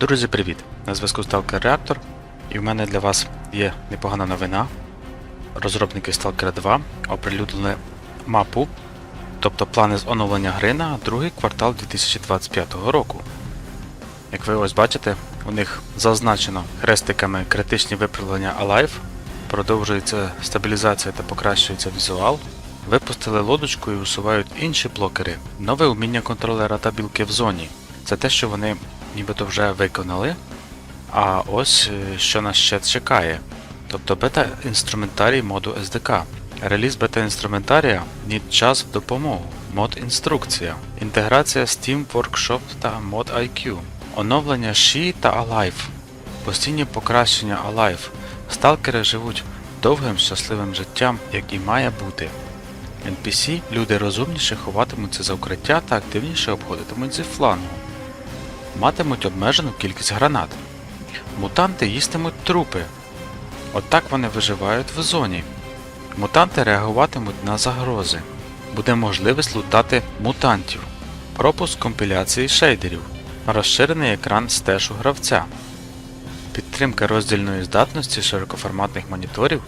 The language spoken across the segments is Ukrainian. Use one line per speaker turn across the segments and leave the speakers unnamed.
Друзі, привіт! На зв'язку Stalker Reactor, і в мене для вас є непогана новина. Розробники Stalker 2 оприлюднили мапу, тобто плани з оновлення гри на другий квартал 2025 року. Як ви ось бачите, у них зазначено хрестиками критичні виправлення Alive, продовжується стабілізація та покращується візуал. Випустили лодочку і усувають інші блокери. Нове уміння контролера та білки в зоні. Це те, що вони нібито вже виконали. А ось е, що нас ще чекає. Тобто бета-інструментарій моду SDK. Реліз бета-інструментарія Need час в допомогу. Мод інструкція. Інтеграція Steam Workshop та Mod IQ. Оновлення She та Alive. Постійні покращення Alive. Сталкери живуть довгим щасливим життям, як і має бути. NPC люди розумніше ховатимуться за укриття та активніше обходитимуть зі флангу. Матимуть обмежену кількість гранат. Мутанти їстимуть трупи. Отак вони виживають в зоні. Мутанти реагуватимуть на загрози. Буде можливість лутати мутантів. Пропуск компіляції шейдерів. Розширений екран стежу гравця. Підтримка роздільної здатності широкоформатних моніторів,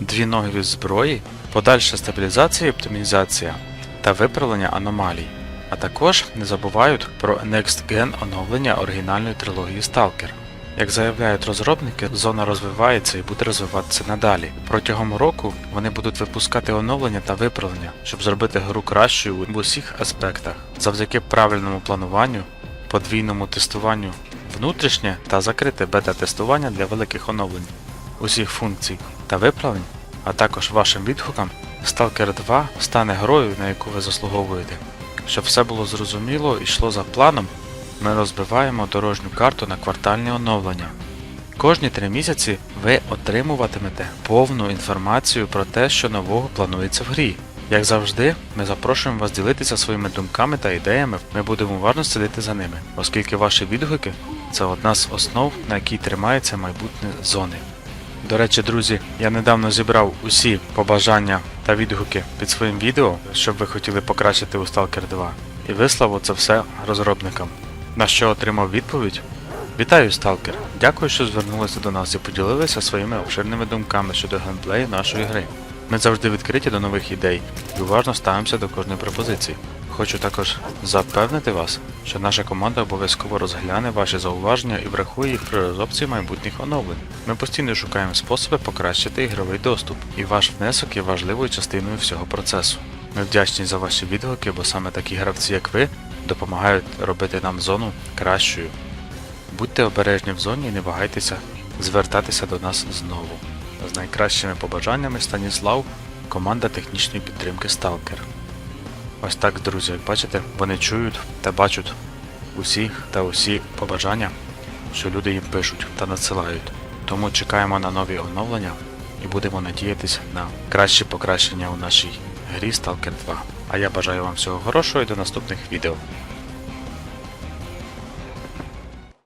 дві ноги зброї, подальша стабілізація і оптимізація та виправлення аномалій. А також не забувають про Next Gen оновлення оригінальної трилогії Stalker. Як заявляють розробники, зона розвивається і буде розвиватися надалі. Протягом року вони будуть випускати оновлення та виправлення, щоб зробити гру кращою в усіх аспектах, завдяки правильному плануванню, подвійному тестуванню внутрішнє та закрите бета-тестування для великих оновлень, усіх функцій та виправлень, а також вашим відгукам, Stalker 2 стане грою, на яку ви заслуговуєте. Щоб все було зрозуміло і йшло за планом, ми розбиваємо дорожню карту на квартальні оновлення. Кожні три місяці ви отримуватимете повну інформацію про те, що нового планується в грі. Як завжди, ми запрошуємо вас ділитися своїми думками та ідеями, ми будемо уважно слідити за ними, оскільки ваші відгуки це одна з основ, на якій тримається майбутнє зони. До речі, друзі, я недавно зібрав усі побажання та відгуки під своїм відео, що б ви хотіли покращити у Stalker 2, і вислав оце все розробникам. На що отримав відповідь? Вітаю, Сталкер! Дякую, що звернулися до нас і поділилися своїми обширними думками щодо геймплею нашої гри. Ми завжди відкриті до нових ідей і уважно ставимося до кожної пропозиції. Хочу також запевнити вас, що наша команда обов'язково розгляне ваші зауваження і врахує їх при розробці майбутніх оновлень. Ми постійно шукаємо способи покращити ігровий доступ, і ваш внесок є важливою частиною всього процесу. Ми вдячні за ваші відгуки, бо саме такі гравці, як ви, допомагають робити нам зону кращою. Будьте обережні в зоні і не вагайтеся звертатися до нас знову. З найкращими побажаннями Станіслав, команда технічної підтримки Stalker. Ось так, друзі, як бачите, вони чують та бачать усі та усі побажання, що люди їм пишуть та надсилають. Тому чекаємо на нові оновлення і будемо надіятися на кращі покращення у нашій грі Stalker 2. А я бажаю вам всього хорошого і до наступних відео.